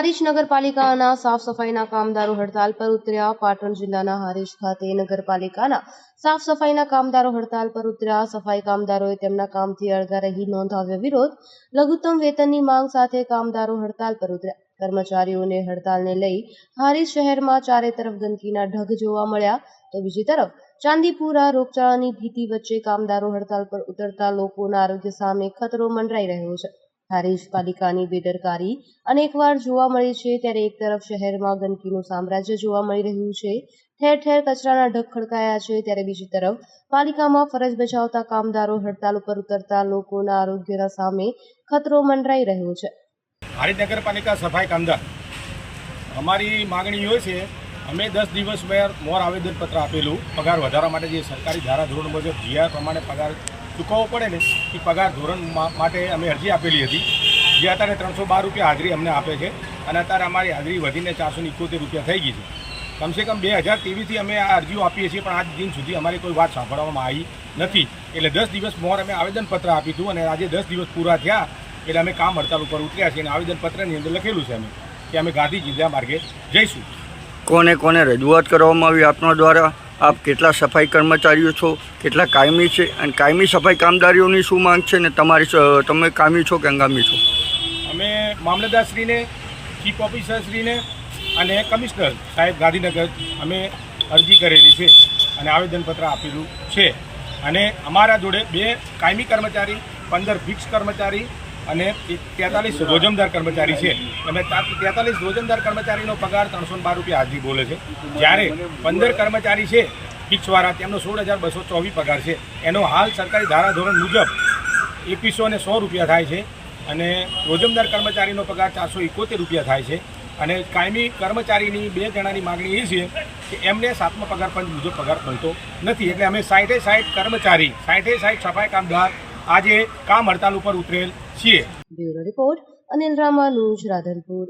હારીજ નગરપાલિકાના સાફ સફાઈના કામદારો હડતાલ પર ઉતર્યા. પાટણ જિલ્લાના હારીજ ખાતે નગરપાલિકાના સાફ સફાઈના કામદારો હડતાલ પર ઉતર્યા. સફાઈ કામદારોએ તેમના કામથી અળગા રહી નોંધાવ્યો વિરોધ. લઘુત્તમ વેતનની માંગ સાથે કામદારો હડતાલ પર ઉતર્યા. કર્મચારીઓને હડતાલને લઈ હારીજ શહેરમાં ચારે તરફ ગંદકીના ઢગ જોવા મળ્યા. તો બીજી તરફ ચાંદીપુરા રોગચાળાની ભીતિ વચ્ચે કામદારો હડતાલ પર ઉતરતા લોકોના આરોગ્ય સામે ખતરો મંડરાઈ રહ્યો છે. હારીજ પાલિકાની બેદરકારી અનેકવાર જોવા મળી છે. ત્યારે એક તરફ શહેરમાં ગંદકીનું સામ્રાજ્ય જોવા મળી રહ્યું છે. ઠેર ઠેર કચરાના ઢગ ખડકાયા છે. ત્યારે બીજી તરફ પાલિકામાં ફરજ બજાવતા કામદારો હડતાલ ઉપર ઉતરતા લોકોના આરોગ્યના સામે ખતરો મંડરાઈ રહ્યો છે. હારીજ નગરપાલિકા સફાઈ કામદાર, અમારી માગણી એ છે, અમે દસ દિવસ મેં મોર આવેદનપત્ર આપેલું, પગાર વધારવા માટે જે સરકારી ધારાધોરણ મુજબ જીઆર પ્રમાણે પગાર ચૂકવવો પડે ને, એ પગાર ધોરણ માટે અમે અરજી આપેલી હતી. જે અત્યારે ત્રણસો બાર રૂપિયા હાજરી અમને આપે છે અને અત્યારે અમારી હાજરી વધીને ચારસો ઇકોતેર રૂપિયા થઈ ગઈ છે. કમસે કમ બે હજાર તેવીસથી અમે આ અરજીઓ આપીએ છીએ, પણ આજ દિન સુધી અમારી કોઈ વાત સાંભળવામાં આવી નથી. એટલે દસ દિવસ મોર અમે આવેદનપત્ર આપ્યું હતું અને આજે દસ દિવસ પૂરા થયા, એટલે અમે કામ હડતાલ ઉપર ઉતર્યા છીએ અને આવેદનપત્રની અંદર લખેલું છે અમે કે અમે ગાંધી જિલ્લા માર્ગે જઈશું. કોને કોને રજૂઆત કરવામાં આવી આપના દ્વારા? આપ કેટલા સફાઈ કર્મચારીઓ છો, કેટલા કાયમી છે, અને કાયમી સફાઈ કામદારીઓની શું માંગ છે, ને તમારી તમે કાયમી છો કે હંગામી છો? અમે મામલતદારશ્રીને, ચીફ ઓફિસરશ્રીને અને કમિશનર સાહેબ ગાંધીનગર અમે અરજી કરેલી છે અને આવેદનપત્ર આપેલું છે. અને અમારા જોડે બે કાયમી કર્મચારી, પંદર ફિક્સ કર્મચારી અને તેતાલીસ રોજમદાર કર્મચારી છે. અને તેતાલીસ રોજમદાર કર્મચારીનો પગાર ત્રણસો બાર રૂપિયા હાજરી બોલે છે. જ્યારે પંદર કર્મચારી છે ફિક્સવાળા તેમનો સોળ હજાર બસો ચોવીસ પગાર છે. એનો હાલ સરકારી ધારાધોરણ મુજબ એકવીસો ને સો રૂપિયા થાય છે અને રોજમદાર કર્મચારીનો પગાર ચારસો એકોતેર રૂપિયા થાય છે. અને કાયમી કર્મચારીની બે જણાની માગણી એ છે કે એમને સાતમા પગાર પંચ મુજબ પગાર મળતો નથી. એટલે અમે સાઠે સાઠ કર્મચારી, સાઠે સાઠ સફાઈ કામદાર આજે કામ હડતાલ ઉપર ઉતરેલ છીએ. Bureau report Anil Ramanuj Radhanpur.